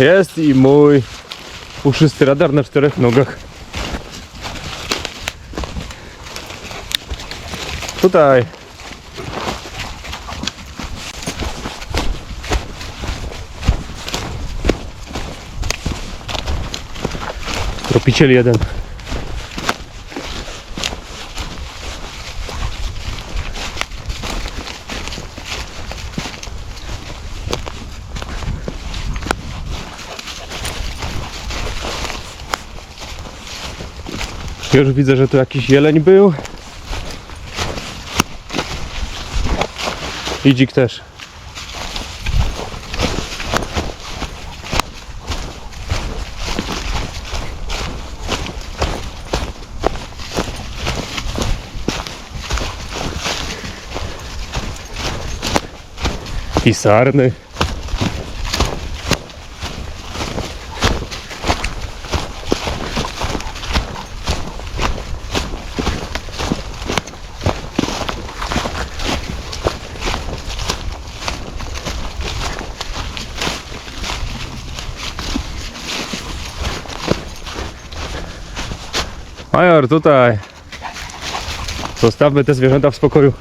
Jest i mój puszysty radar na czterech nogach. Tutaj. Tropiciel jeden. Już widzę, że tu jakiś jeleń był. I dzik też. I sarny. Major, tutaj. Zostawmy te zwierzęta w spokoju.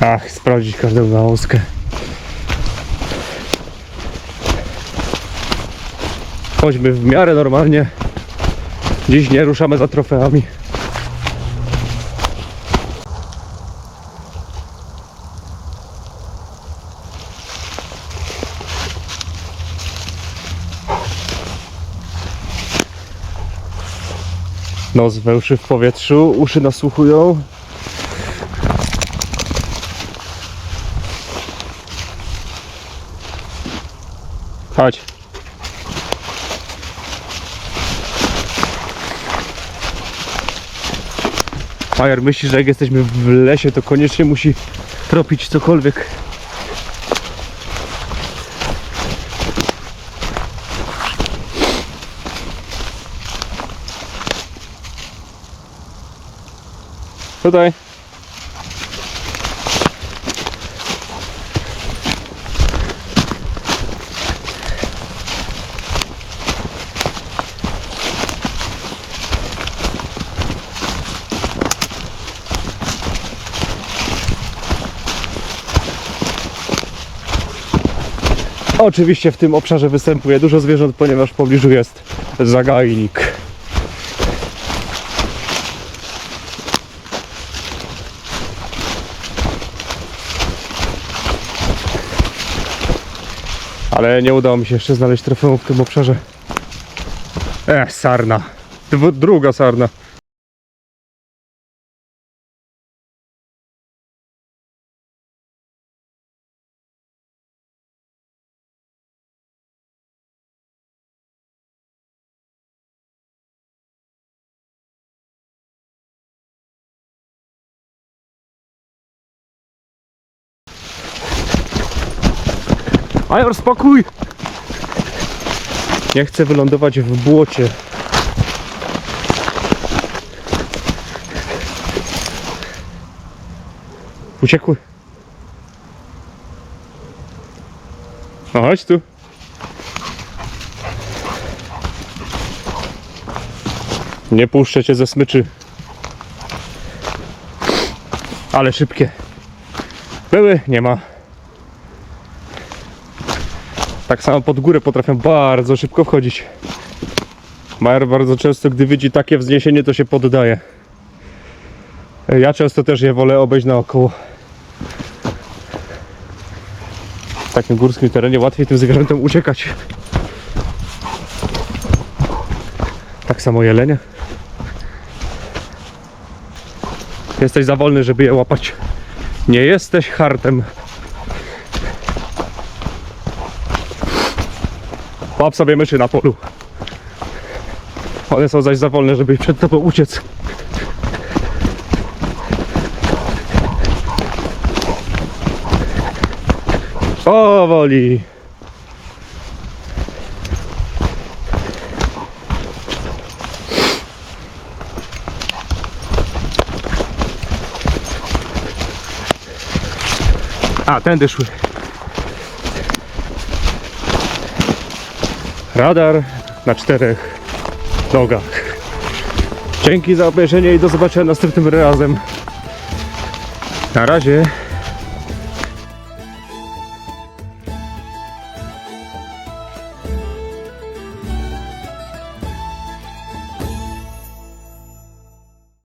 Ach, sprawdzić każdą gałązkę. Chodźmy w miarę normalnie. Dziś nie ruszamy za trofeami. Nos wełszy w powietrzu, uszy nasłuchują. Chodź. Majer myśli, że jak jesteśmy w lesie, to koniecznie musi tropić cokolwiek. Tutaj. Oczywiście w tym obszarze występuje dużo zwierząt, ponieważ w pobliżu jest zagajnik. Ale nie udało mi się jeszcze znaleźć trofeum w tym obszarze. E, sarna. Druga sarna. Major, spokój! Nie chcę wylądować w błocie. Uciekły. No chodź tu. Nie puszczę cię ze smyczy. Ale szybkie. Były, nie ma. Tak samo pod górę potrafią bardzo szybko wchodzić. Majer bardzo często, gdy widzi takie wzniesienie, to się poddaje. Ja często też je wolę obejść naokoło. W takim górskim terenie łatwiej tym zwierzętom uciekać. Tak samo jelenie. Jesteś za wolny, żeby je łapać. Nie jesteś hartem. Łap sobie myszy na polu. One są zaś za wolne, żeby przed tobą uciec. Powoli. A, tędy szły. Radar na czterech nogach. Dzięki za obejrzenie i do zobaczenia następnym razem. Na razie.